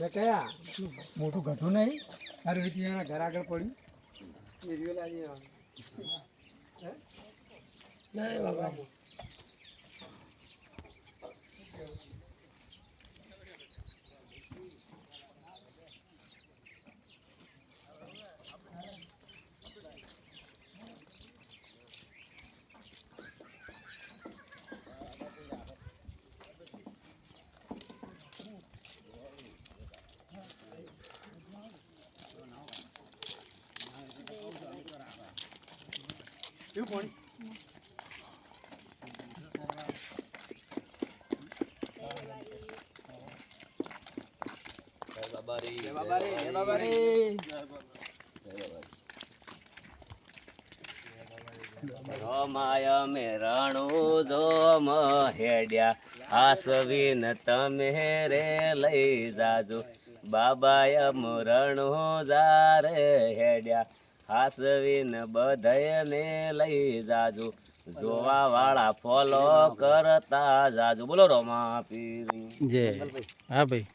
મેં કયા? મોટું ગઢું નહીં. તારું રીતે એના ઘર આગળ પડ્યું. એ રહ્યો લાગી? નહીં બાબા. એવું પાણી જય બાબા રે જય બાબા રે રમાય મેરણું જોમ હેડ્યા. આસવીન તમે રે લઈ જાજો. બાબાય મરણું જારે હેડ્યા. હાસવીન બધાને લઈ જાજો. જોવા વાળા ફોલો કરતા જાજો. બોલો રોમા પીરી જય હા ભાઈ.